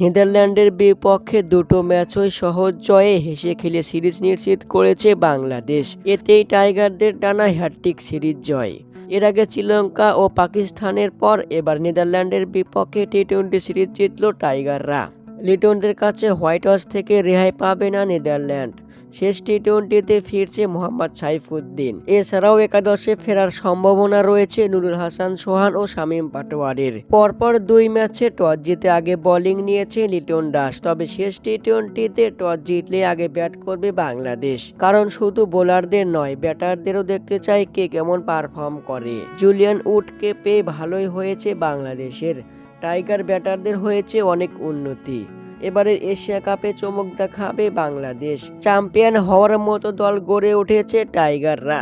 নেদারল্যান্ডের বিপক্ষে দুটো ম্যাচই সহজ জয়ে হেসে খেলে সিরিজ নিশ্চিত করেছে বাংলাদেশ। এতেই টাইগারদের টানা হ্যাট্রিক সিরিজ জয়। এর আগে শ্রীলঙ্কা ও পাকিস্তানের পর এবার নেদারল্যান্ডের বিপক্ষে টি টোয়েন্টি সিরিজ জিতল টাইগাররা। লিটনদের কাছে হোয়াইট হাউস থেকে রেহাই পাবে না নেদারল্যান্ড। শেষ টি টোয়েন্টিতে ফিরছে মোহাম্মদ সাইফুদ্দিন। এছাড়াও একাদশে ফেরার সম্ভাবনা রয়েছে নুরুল হাসান, সোহান ও শামীম পাটোয়ারির। পরপর দুই ম্যাচে টস জিতে আগে বোলিং নিয়েছে লিটন দাস, তবে শেষ টি টোয়েন্টিতে টস জিতলে আগে ব্যাট করবে বাংলাদেশ। কারণ শুধু বোলারদের নয়, ব্যাটারদেরও দেখতে চাই কে কেমন পারফর্ম করে। জুলিয়ান উডকে পেয়ে ভালোই হয়েছে বাংলাদেশের। টাইগার ব্যাটারদের হয়েছে অনেক উন্নতি। এবারের এশিয়া কাপে চমক দেখাবে বাংলাদেশ। চ্যাম্পিয়ন হওয়ার মতো দল গড়ে উঠেছে টাইগাররা।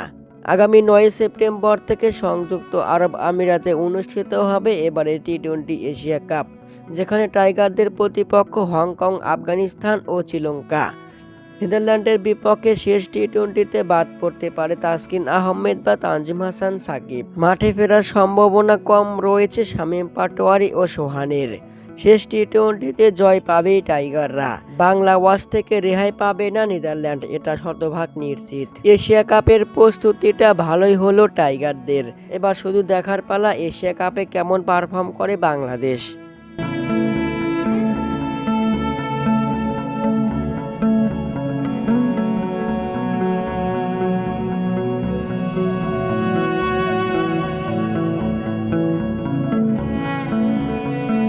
আগামী নয় সেপ্টেম্বর থেকে সংযুক্ত আরব আমিরাতে অনুষ্ঠিত হবে এবারে টি টোয়েন্টি এশিয়া কাপ, যেখানে টাইগারদের প্রতিপক্ষ হংকং, আফগানিস্তান ও শ্রীলঙ্কা। নেদারল্যান্ডের বিপক্ষে শেষ টি টোয়েন্টিতে বাদ পড়তে পারে তাসকিন আহমেদ বা তানজিম হাসান সাকিব। মাঠে ফেরার সম্ভাবনা কম রয়েছে শামীম পাটোয়ারি ও সোহানের। শেষ টি টোয়েন্টিতে জয় পাবেই টাইগাররা। বাংলা ওয়াশ থেকে রেহাই পাবে না নেদারল্যান্ড, এটা শতভাগ নিশ্চিত। এশিয়া কাপের প্রস্তুতিটা ভালোই হলো টাইগারদের। এবার শুধু দেখার পালা, এশিয়া কাপে কেমন পারফর্ম করে বাংলাদেশ।